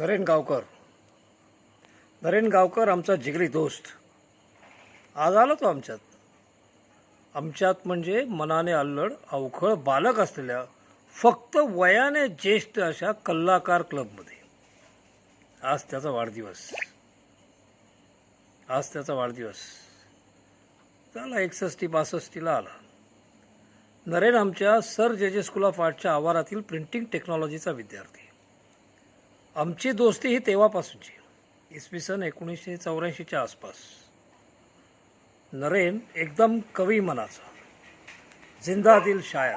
नरेन गावकर. नरेन गावकर आमचा जिगरी दोस्त. आज आला तो आमच्यात. आमच्यात म्हणजे मनाने अल्लड अवखळ बालक असलेल्या फक्त वयाने ज्येष्ठ अशा कल्लाकार क्लबमध्ये. आज त्याचा वाढदिवस. आज त्याचा वाढदिवस. झाला एकसष्टी बासष्टीला आला. नरेन आमच्या sir J J school of आर्टच्या आवारातील प्रिंटिंग टेक्नॉलॉजीचा विद्यार्थी. आमची दोस्ती ही तेव्हापासूनची. इसवी सन एकोणीसशे चौऱ्याऐंशीच्या आसपास. नरेन एकदम कवी मनाचा. जिंदादिल शायर.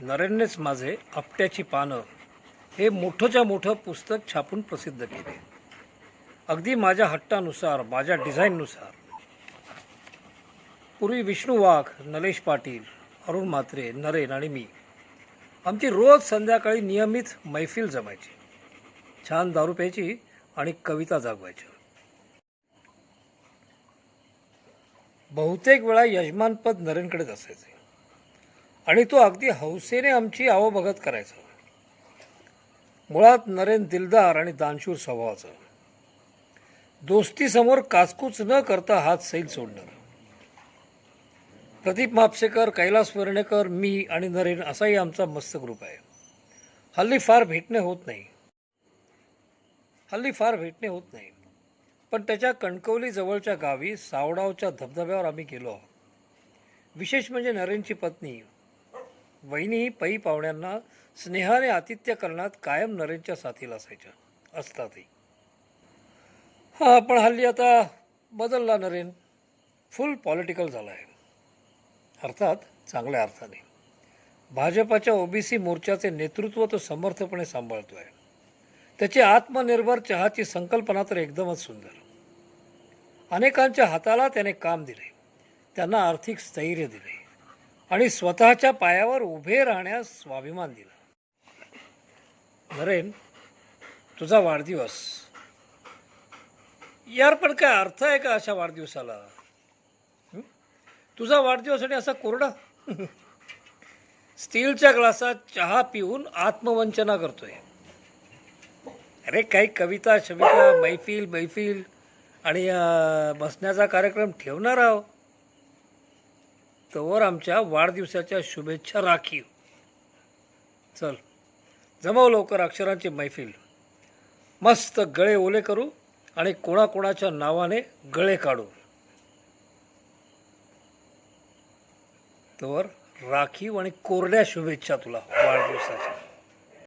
नरेननेच माझे आपट्याची पानं हे मोठंच्या मोठं पुस्तक छापून प्रसिद्ध केले. अगदी माझ्या हट्टानुसार माझ्या डिझाईननुसार. पूर्वी विष्णू वाघ नलेश पाटील अरुण म्हात्रे नरेन आणि मी आमची रोज संध्याकाळी नियमित मैफिल जमायची. छान दारू प्यायची आणि कविता जागवायची. बहुतेक वेळा यजमानपद नरेनकडेच असायचे. आणि तो अगदी हौसेने आमची आवभगत करायचा. मुळात नरेन दिलदार आणि दानशूर स्वभावाचा. दोस्तीसमोर कासकूच न करता हात सैल सोडणार. प्रदीप म्हापसेकर कैलास वर्णेकर मी आणि नरेन असाही आमचा मस्त ग्रुप आहे. हल्ली फार भेटणे होत नाही. हल्ली फार भेटणे होत नाही. पण त्याच्या कणकवली जवळच्या गावी सावडावच्या धबधब्यावर आम्ही गेलो आहोत. विशेष म्हणजे नरेनची पत्नी. वहिनी पै पाहुण्यांना स्नेहाने आतिथ्य करण्यात कायम नरेनच्या साथीला असायच्या. असतातही. हां पण हल्ली आता बदलला नरेन. फुल पॉलिटिकल झाला आहे. अर्थात चांगल्या अर्थाने. भाजपाच्या ओबीसी मोर्चाचे नेतृत्व तो समर्थपणे सांभाळतो आहे त्याची आत्मनिर्भर चहाची संकल्पना तर एकदमच सुंदर. अनेकांच्या हाताला त्याने काम दिले. त्यांना आर्थिक स्थैर्य दिले. आणि स्वतःच्या पायावर उभे राहण्यास स्वाभिमान दिला. नरेन तुझा वाढदिवस. यार पण काय अर्थ आहे का अशा वाढदिवसाला? तुझा वाढदिवस आणि असा कोरडा. स्टीलच्या ग्लासात चहा पिऊन आत्मवंचना करतोय. अरे काही कविता शविता मैफिल मैफिल आणि बसण्याचा कार्यक्रम ठेवणार आहो. तोवर आमच्या वाढदिवसाच्या शुभेच्छा राखीव. चल जमाव लवकर अक्षरांची मैफिल. मस्त गळे ओले करू आणि कोणाकोणाच्या नावाने गळे काढू. तर राखीव आणि कोरड्या शुभेच्छा तुला वाढदिवसाच्या.